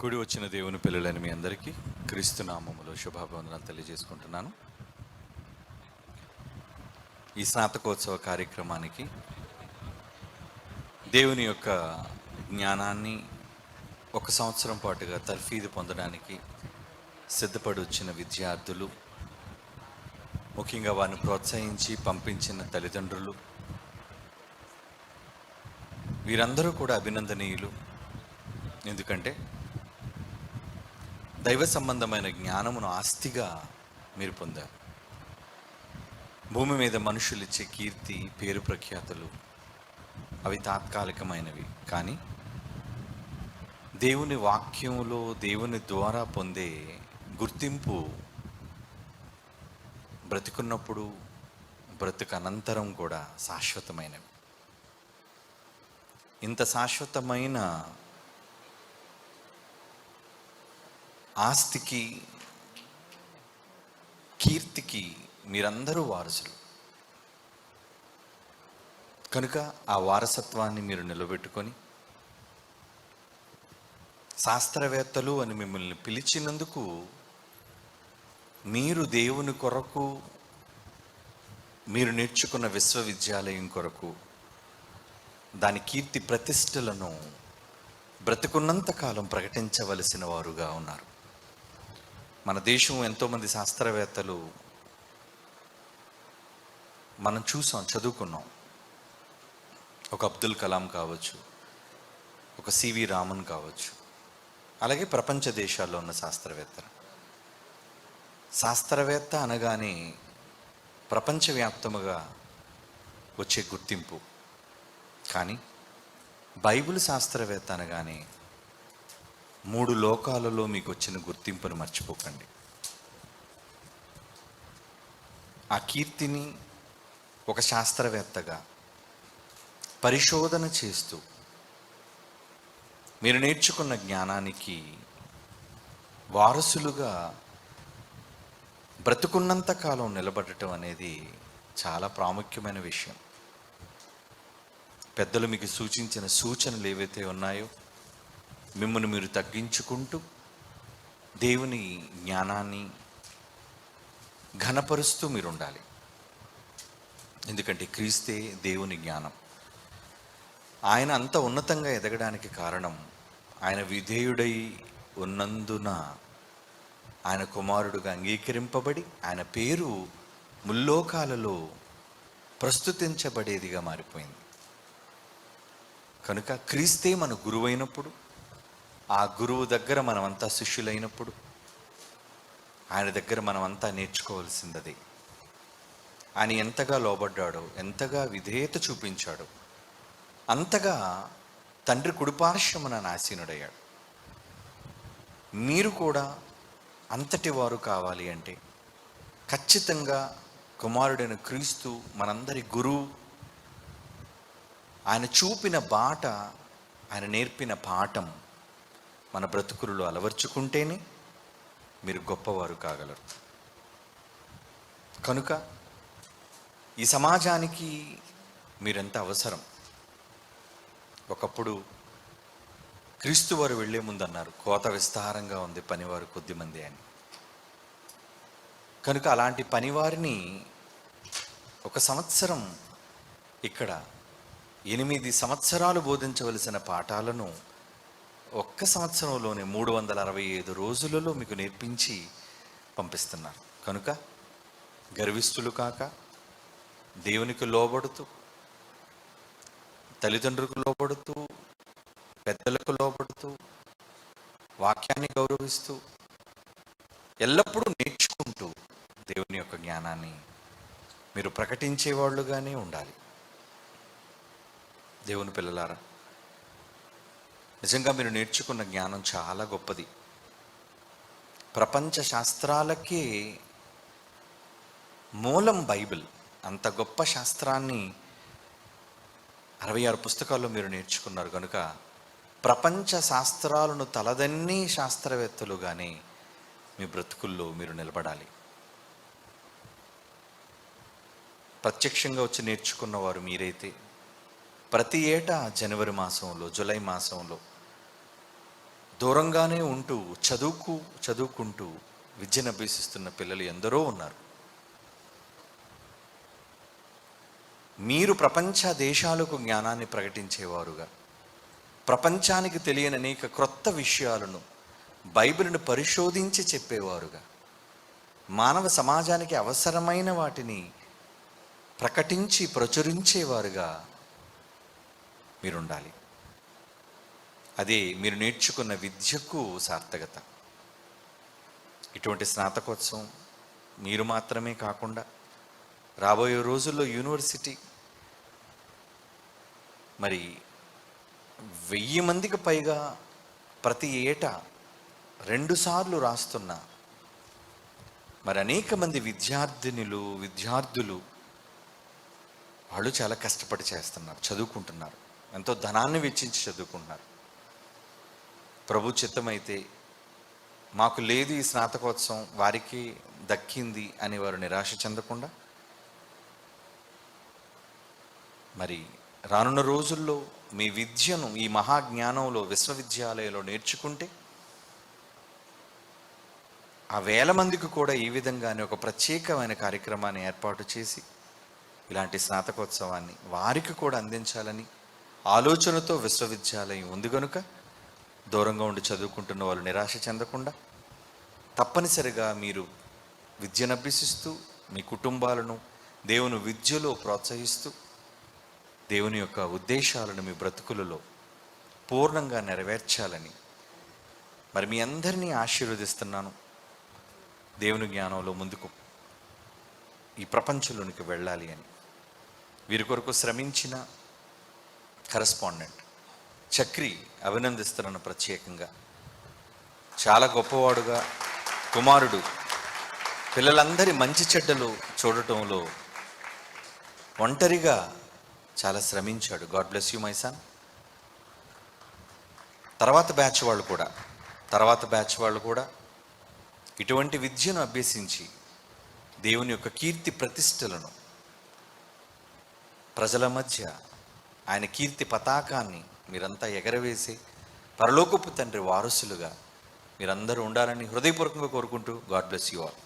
కూడి వచ్చిన దేవుని పిల్లలని మీ అందరికీ క్రీస్తునామములో శుభాభివందనాలు తెలియజేసుకుంటున్నాను. ఈ స్నాతకోత్సవ కార్యక్రమానికి దేవుని యొక్క జ్ఞానాన్ని ఒక సంవత్సరం పాటుగా తర్ఫీదు పొందడానికి సిద్ధపడి వచ్చిన విద్యార్థులు ముఖ్యంగా వారిని ప్రోత్సహించి పంపించిన తల్లిదండ్రులు వీరందరూ కూడా అభినందనీయులు. ఎందుకంటే దైవ సంబంధమైన జ్ఞానమును ఆస్తిగా మీరు పొందారు. భూమి మీద మనుషులు ఇచ్చే కీర్తి పేరు ప్రఖ్యాతులు అవి తాత్కాలికమైనవి. కానీ దేవుని వాక్యములో దేవుని ద్వారా పొందే గుర్తింపు బ్రతుకున్నప్పుడు బ్రతుకు అనంతరం కూడా శాశ్వతమైనవి. ఇంత శాశ్వతమైన ఆస్తికి కీర్తికి మీరందరూ వారసులు. కనుక ఆ వారసత్వాన్ని మీరు నిలబెట్టుకొని శాస్త్రవేత్తలు అని మిమ్మల్ని పిలిచినందుకు మీరు దేవుని కొరకు మీరు నేర్చుకున్న విశ్వవిద్యాలయం కొరకు దాని కీర్తి ప్రతిష్టలను బ్రతుకున్నంత కాలం ప్రకటించవలసిన వారుగా ఉన్నారు. మన దేశం ఎంతోమంది శాస్త్రవేత్తలు మనం చూసాం చదువుకున్నాం. ఒక అబ్దుల్ కలాం కావచ్చు ఒక సివి రామన్ కావచ్చు అలాగే ప్రపంచ దేశాల్లో ఉన్న శాస్త్రవేత్తలు. శాస్త్రవేత్త అనగానే ప్రపంచవ్యాప్తముగా వచ్చే గుర్తింపు. కానీ బైబిల్ శాస్త్రవేత్త అనగానే మూడు లోకాలలో మీకు వచ్చిన గుర్తింపును మర్చిపోకండి. ఆ కీర్తిని ఒక శాస్త్రవేత్తగా పరిశోధన చేస్తూ మీరు నేర్చుకున్న జ్ఞానానికి వారసులుగా బ్రతుకున్నంత కాలం నిలబడటం అనేది చాలా ప్రాముఖ్యమైన విషయం. పెద్దలు మీకు సూచించిన సూచనలు ఏవైతే ఉన్నాయో మిమ్మల్ని మీరు తగ్గించుకుంటూ దేవుని జ్ఞానాన్ని ఘనపరుస్తూ మీరు ఉండాలి ఎందుకంటే క్రీస్తే దేవుని జ్ఞానం. ఆయన అంత ఉన్నతంగా ఎదగడానికి కారణం ఆయన విధేయుడై ఉన్నందున ఆయన కుమారుడుగా అంగీకరింపబడి ఆయన పేరు ముల్లోకాలలో ప్రస్తుతించబడేదిగా మారిపోయింది. కనుక క్రీస్తే మన గురువైనప్పుడు ఆ గురువు దగ్గర మనమంతా శిష్యులైనప్పుడు ఆయన దగ్గర మనమంతా నేర్చుకోవాల్సిందది. ఆయన ఎంతగా లోబడ్డాడో ఎంతగా విధేయత చూపించాడో అంతగా తండ్రి కుడిపార్శ్వమున నాశీనుడయ్యాడు. మీరు కూడా అంతటి వారు కావాలి అంటే ఖచ్చితంగా కుమారుడైన క్రీస్తు మనందరి గురువు. ఆయన చూపిన బాట ఆయన నేర్పిన పాఠం మన బ్రతుకులలో అలవర్చుకుంటేనే మీరు గొప్పవారు కాగలరు. కనుక ఈ సమాజానికి మీరెంత అవసరం? ఒకప్పుడు క్రీస్తు వారు వెళ్ళే ముందు అన్నారు కోత విస్తారంగా ఉంది పనివారు కొద్దిమంది అని. కనుక అలాంటి పనివారిని ఒక సంవత్సరం ఇక్కడ ఎనిమిది సంవత్సరాలు బోధించవలసిన పాఠాలను ఒక్క సంవత్సరంలోనే మూడు వందల అరవై ఐదు రోజులలో మీకు నేర్పించి పంపిస్తున్నారు. కనుక గర్విస్తులు కాక దేవునికి లోబడుతూ తల్లిదండ్రులకు లోబడుతూ పెద్దలకు లోబడుతూ వాక్యాన్ని గౌరవిస్తూ ఎల్లప్పుడూ నేర్చుకుంటూ దేవుని యొక్క జ్ఞానాన్ని మీరు ప్రకటించేవాళ్ళుగానే ఉండాలి. దేవుని పిల్లలారా నిజంగా మీరు నేర్చుకున్న జ్ఞానం చాలా గొప్పది. ప్రపంచ శాస్త్రాలకే మూలం బైబిల్. అంత గొప్ప శాస్త్రాన్ని అరవై ఆరు పుస్తకాల్లో మీరు నేర్చుకున్నారు కనుక ప్రపంచ శాస్త్రాలను తలదన్ని శాస్త్రవేత్తలుగానే మీ బ్రతుకుల్లో మీరు నిలబడాలి. ప్రత్యక్షంగా వచ్చి నేర్చుకున్న వారు మీరైతే ప్రతి ఏటా జనవరి మాసంలో జూలై మాసంలో దూరంగానే ఉంటూ చదువుకు చదువుకుంటూ విద్యను అభ్యసిస్తున్న పిల్లలు ఎందరో ఉన్నారు. మీరు ప్రపంచ దేశాలకు జ్ఞానాన్ని ప్రకటించేవారుగా. ప్రపంచానికి తెలియని అనేక క్రొత్త విషయాలను బైబిల్ను పరిశోధించి చెప్పేవారుగా. మానవ సమాజానికి అవసరమైన వాటిని ప్రకటించి ప్రచురించేవారుగా మీరుండాలి. అదే మీరు నేర్చుకున్న విద్యకు సార్థకత. ఇటువంటి స్నాతకోత్సవం మీరు మాత్రమే కాకుండా రాబోయే రోజుల్లో యూనివర్సిటీ మరి వెయ్యి మందికి పైగా ప్రతి ఏటా రెండుసార్లు రాస్తున్న మరి అనేక మంది విద్యార్థినులు విద్యార్థులు వాళ్ళు చాలా కష్టపడి చేస్తున్నారు చదువుకుంటున్నారు. ఎంతో ధనాన్ని వెచ్చించి చదువుకుంటున్నారు. ప్రభు చిత్తమైతే మాకు లేదు ఈ స్నాతకోత్సవం వారికి దక్కింది అని వారు నిరాశ చెందకుండా. మరి రానున్న రోజుల్లో మీ విద్యను ఈ మహాజ్ఞానంలో విశ్వవిద్యాలయంలో నేర్చుకుంటే ఆ వేల మందికి కూడా ఈ విధంగానే ఒక ప్రత్యేకమైన కార్యక్రమాన్ని ఏర్పాటు చేసి ఇలాంటి స్నాతకోత్సవాన్ని వారికి కూడా అందించాలని ఆలోచనతో విశ్వవిద్యాలయం ఉంది కనుక దూరంగా ఉండి చదువుకుంటున్న వాళ్ళు నిరాశ చెందకుండా తప్పనిసరిగా మీరు విద్యను అభ్యసిస్తూ మీ కుటుంబాలను దేవుని విద్యలో ప్రోత్సహిస్తూ దేవుని యొక్క ఉద్దేశాలను మీ బ్రతుకులలో పూర్ణంగా నెరవేర్చాలని మరి మీ అందరినీ ఆశీర్వదిస్తున్నాను. దేవుని జ్ఞానంలో ముందుకు ఈ ప్రపంచంలోనికి వెళ్ళాలి అని. వీరి కొరకు శ్రమించిన కరెస్పాండెంట్. చక్రి అభినందిస్తున్నాను ప్రత్యేకంగా. చాలా గొప్పవాడుగా కుమారుడు. పిల్లలందరి మంచి చెడ్డలు చూడటంలో ఒంటరిగా చాలా శ్రమించాడు. God bless you my son. తర్వాత బ్యాచ్ వాళ్ళు కూడా. తర్వాత బ్యాచ్ వాళ్ళు కూడా ఇటువంటి విద్యను అభ్యసించి దేవుని యొక్క కీర్తి ప్రతిష్టలను ప్రజల మధ్య ఆయన కీర్తి పతాకాన్ని మీరంతా ఎగరవేసి పరలోకపు తండ్రి వారసులుగా మీరందరూ ఉండాలని హృదయపూర్వకంగా కోరుకుంటూ గాడ్ బ్లెస్ యూ ఆల్.